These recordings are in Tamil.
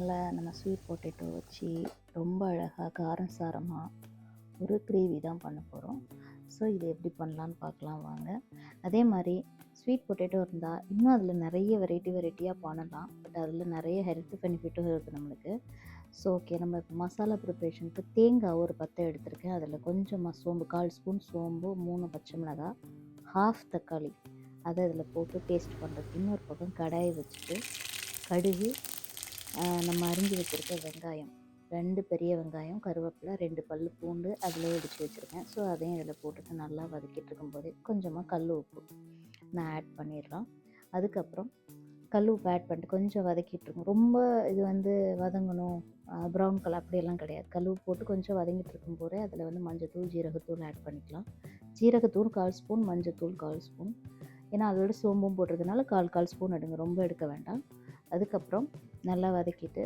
நம்ம கிச்சனில் நம்ம ஸ்வீட் பொட்டேட்டோ வச்சு ரொம்ப அழகாக காரம் சாரமாக ஒரு கிரேவி தான் பண்ண போகிறோம் ஸோ இது எப்படி பண்ணலான்னு பார்க்கலாம் வாங்க. அதே மாதிரி ஸ்வீட் பொட்டேட்டோ இருந்தால் இன்னும் அதில் நிறைய வெரைட்டி வெரைட்டியாக பண்ணலாம். பட் அதில் நிறைய ஹெல்த் பெனிஃபிட்டும் இருக்குது நம்மளுக்கு. ஸோ ஓகே நம்ம இப்போ மசாலா ப்ரிப்ரேஷனுக்கு தேங்காய் ஒரு பத்தை எடுத்திருக்கேன். அதில் கொஞ்சமாக சோம்பு கால் ஸ்பூன் சோம்பு மூணு பச்சை மிளகாய் ஹாஃப் தக்காளி. அதை இதில் போட்டு பேஸ்ட் பண்ணுறதுக்கு இன்னொரு பக்கம் கடாயை வச்சுட்டு கடுகு நம்ம அரிஞ்சு வச்சுருக்க வெங்காயம். ரெண்டு பெரிய வெங்காயம் கருவேப்பிலை ரெண்டு பல் பூண்டு அதிலே இடித்து வச்சுருக்கேன். ஸோ அதையும் இதில் போட்டுட்டு நல்லா வதக்கிட்டு இருக்கும்போது கொஞ்சமாக கல் உப்பு நான் ஆட் பண்ணிடுறோம் அதுக்கப்புறம் கல் உப்பு ஆட் பண்ணிட்டு கொஞ்சம் வதக்கிட்டுருக்கோம் ரொம்ப இது வந்து வதங்கணும். ப்ரௌன் கலர் அப்படியெல்லாம் கிடையாது. கல் உப்பு போட்டு கொஞ்சம் வதங்கிட்டு இருக்கும்போதே அதில் வந்து மஞ்சத்தூள் ஜீரகத்தூள் ஆட் பண்ணிக்கலாம். ஜீரகத்தூள் கால் ஸ்பூன் மஞ்சத்தூள் கால் ஸ்பூன். ஏன்னா அதோட சோம்பும் போடுறதுனால கால் கால் ஸ்பூன் எடுங்க. ரொம்ப எடுக்க வேண்டாம். அதுக்கப்புறம் நல்லா வதக்கிட்டு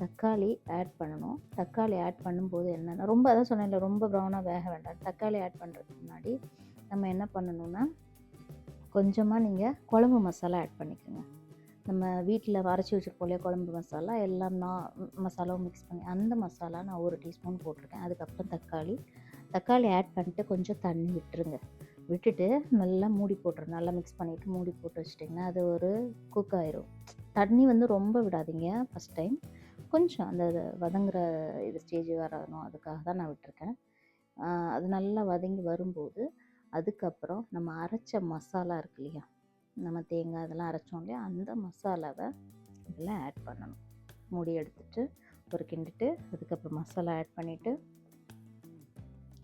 தக்காளி ஆட் பண்ணணும். தக்காளி ஆட் பண்ணும்போது என்னென்னா ரொம்ப அதான் சொன்னேன்ல ரொம்ப ப்ரௌனாக வேக வேண்டாம். தக்காளி ஆட் பண்ணுறதுக்கு முன்னாடி நம்ம என்ன பண்ணணும்னா கொஞ்சமாக நீங்கள் குழம்பு மசாலா ஆட் பண்ணிக்கோங்க. நம்ம வீட்டில் வரைச்சி வச்சுருப்போம் இல்லையா குழம்பு மசாலா? எல்லாம் நான் மசாலாவும் மிக்ஸ் பண்ணி அந்த மசாலா நான் ஒரு டீஸ்பூன் போட்டிருக்கேன். அதுக்கப்புறம் தக்காளி தக்காளி ஆட் பண்ணிட்டு கொஞ்சம் தண்ணி விட்டுருங்க. விட்டுட்டு நல்லா மூடி போட்டுரு நல்லா மிக்ஸ் பண்ணிவிட்டு மூடி போட்டு வச்சிட்டிங்கன்னா அது ஒரு குக் ஆயிரும். தண்ணி வந்து ரொம்ப விடாதீங்க ஃபஸ்ட் டைம் கொஞ்சம் அந்த வதங்குற இது ஸ்டேஜ் வரணும் அதுக்காக தான் நான் விட்டுருக்கேன். அது நல்லா வதங்கி வரும்போது அதுக்கப்புறம் நம்ம அரைச்ச மசாலா இருக்கு இல்லையா? நம்ம தேங்காய் இதெல்லாம் அரைச்சோம் இல்லையா? அந்த மசாலாவை இதில் ஆட் பண்ணணும். மூடி எடுத்துட்டு ஒரு கிண்டுட்டு அதுக்கப்புறம் மசாலா ஆட் பண்ணிவிட்டு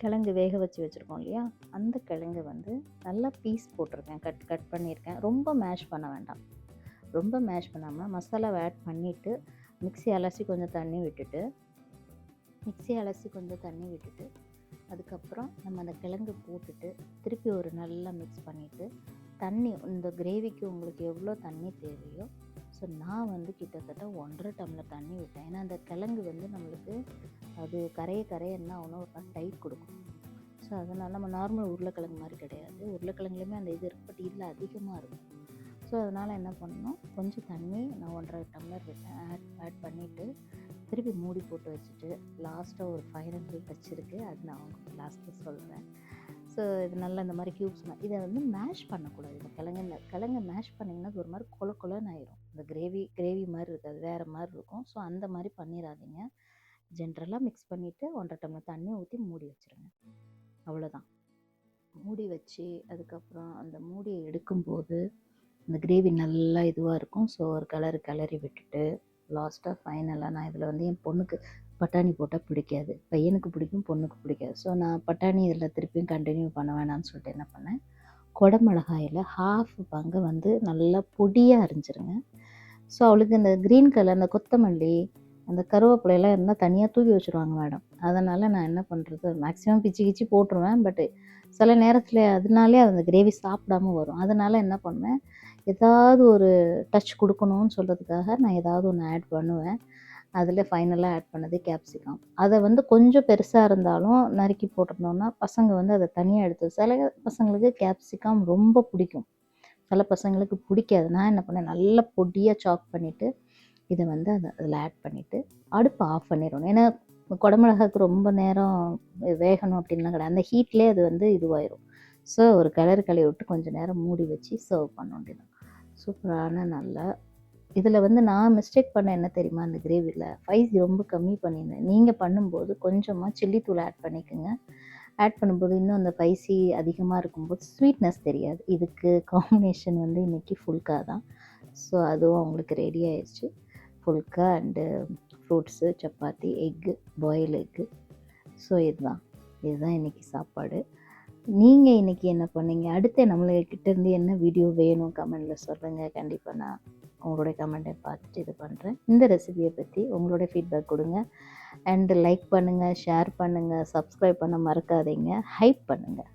கிழங்கு வேக வச்சு வச்சுருக்கோம் இல்லையா? அந்த கிழங்கு வந்து நல்லா பீஸ் போட்டிருக்கேன். கட் கட் பண்ணியிருக்கேன். ரொம்ப மேஷ் பண்ண வேண்டாம். ரொம்ப மேஷ் பண்ணாமல் மசாலாவை ஆட் பண்ணிவிட்டு மிக்ஸி அலசி கொஞ்சம் தண்ணி விட்டுட்டு மிக்ஸி அலசி கொஞ்சம் தண்ணி விட்டுட்டு அதுக்கப்புறம் நம்ம அந்த கிழங்கு போட்டுட்டு திருப்பி ஒரு நல்லா மிக்ஸ் பண்ணிவிட்டு தண்ணி இந்த கிரேவிக்கு உங்களுக்கு எவ்வளோ தண்ணி தேவையோ ஸோ நான் வந்து கிட்டத்தட்ட ஒன்றரை டம்ளர் தண்ணி விட்டேன். ஏன்னா அந்த கிழங்கு வந்து நம்மளுக்கு அது கரைய கரைய என்ன ஆகணும் ஒரு டைட் கொடுக்கும். ஸோ அதனால் நம்ம நார்மல் உருளைக்கிழங்கு மாதிரி கிடையாது. உருளைக்கிழங்குலையுமே அந்த இது இருக்கு பட் இதில் அதிகமாக இருக்கும். ஸோ அதனால் என்ன பண்ணணும் கொஞ்சம் தண்ணி நான் ஒன்றரை டம்ளர் விட்டேன். ஆட் ஆட் பண்ணிவிட்டு திருப்பி மூடி போட்டு வச்சுட்டு லாஸ்ட்டாக ஒரு ஃபைனல் வச்சுருக்கு. அது நான் உங்களுக்கு லாஸ்ட்டில் சொல்கிறேன் இது நல்லா இந்த மாதிரி கியூப்ஸ் இதை வந்து மேஷ் பண்ணக்கூடாது. இந்த கிழங்கு கிழங்க மேஷ் பண்ணிங்கன்னா அது ஒரு மாதிரி கொல கொலன்னு ஆயிரும். இந்த கிரேவி கிரேவி மாதிரி இருக்காது வேறு மாதிரி இருக்கும். ஸோ அந்த மாதிரி பண்ணிடாதீங்க ஜென்ரலாக மிக்ஸ் பண்ணிவிட்டு ஒன்றரை டம்ளர் தண்ணி ஊற்றி மூடி வச்சுருங்க. அவ்வளோதான் மூடி வச்சு அதுக்கப்புறம் அந்த மூடியை எடுக்கும்போது அந்த கிரேவி நல்லா இதுவாக இருக்கும். ஸோ ஒரு கலர் கிளறி விட்டுட்டு லாஸ்ட்டாக ஃபைனலாக நான் இதில் வந்து என் பொண்ணுக்கு பட்டாணி போட்டால் பிடிக்காது. பையனுக்கு பிடிக்கும் பொண்ணுக்கு பிடிக்காது. ஸோ நான் பட்டாணி இதில் திருப்பியும் கண்டினியூ பண்ண வேணாம்னு சொல்லிட்டு என்ன பண்ணேன்? குடமிளகாயில் ஹாஃப் பங்கு வந்து நல்லா பொடியாக அரிஞ்சிருங்க. ஸோ அவளுக்கு இந்த க்ரீன் கலர் அந்த கொத்தமல்லி அந்த கருவேப்பிலையெல்லாம் இருந்தால் தனியாக தூவி வச்சுருவாங்க மேடம் அதனால் நான் என்ன பண்ணுறது மேக்ஸிமம் பிச்சு கிச்சு போட்டுருவேன். பட்டு சில நேரத்தில் அதனாலே அந்த கிரேவி சாப்பிடாம வரும். அதனால் என்ன பண்ணுவேன்? ஏதாவது ஒரு டச் கொடுக்கணும்னு சொல்கிறதுக்காக நான் ஏதாவது ஒன்று ஆட் பண்ணுவேன். அதில் ஃபைனலாக ஆட் பண்ணது கேப்சிகம் அதை வந்து கொஞ்சம் பெருசாக இருந்தாலும் நறுக்கி போட்டிருந்தோம்னா பசங்க வந்து அதை தனியாக எடுத்து சில பசங்களுக்கு கேப்சிகம் ரொம்ப பிடிக்கும். சில பசங்களுக்கு பிடிக்காது. நான் என்ன பண்ணேன் நல்லா பொடியாக சாக் பண்ணிவிட்டு இதை வந்து அதை அதில் ஆட் பண்ணிவிட்டு அடுப்பை ஆஃப் பண்ணிடணும். ஏன்னா குடமிளகாக்கு ரொம்ப நேரம் வேகணும் அப்படின்லாம் கிடையாது. அந்த ஹீட்லேயே அது வந்து இதுவாயிரும். ஸோ ஒரு கிளறு கழுவி விட்டு கொஞ்சம் நேரம் மூடி வச்சு சர்வ் பண்ண வேண்டியதான் சூப்பரான நல்லா இதில் வந்து நான் மிஸ்டேக் பண்ண என்ன தெரியுமா? அந்த கிரேவியில் ஸ்பைஸ் ரொம்ப கம்மி பண்ணியிருந்தேன் நீங்கள் பண்ணும்போது கொஞ்சமாக சில்லி தூள் ஆட் பண்ணிக்கோங்க. ஆட் பண்ணும்போது இன்னும் அந்த ஸ்பைசி அதிகமாக இருக்கும்போது ஸ்வீட்னஸ் தெரியாது. இதுக்கு காம்பினேஷன் வந்து இன்றைக்கி ஃபுல்கா தான். ஸோ அதுவும் அவங்களுக்கு ரெடி ஆயிடுச்சு. Phulka and fruits chapati egg boil egg so இதுதான். இதுதான் இன்றைக்கி சாப்பாடு. நீங்கள் இன்றைக்கி என்ன பண்ணீங்க? அடுத்து நம்மளுக்கிட்ட கிட்டேருந்து என்ன வீடியோ வேணும்? கமெண்டில் சொல்லுங்கள் கண்டிப்பாக நான் உங்களுடைய கமெண்ட்டை பார்த்துட்டு இது பண்ணுறேன் இந்த ரெசிபியை பற்றி உங்களுடைய ஃபீட்பேக் கொடுங்க. அண்டு லைக் பண்ணுங்கள் ஷேர் பண்ணுங்கள் சப்ஸ்கிரைப் பண்ண மறக்காதீங்க. ஹைப் பண்ணுங்கள்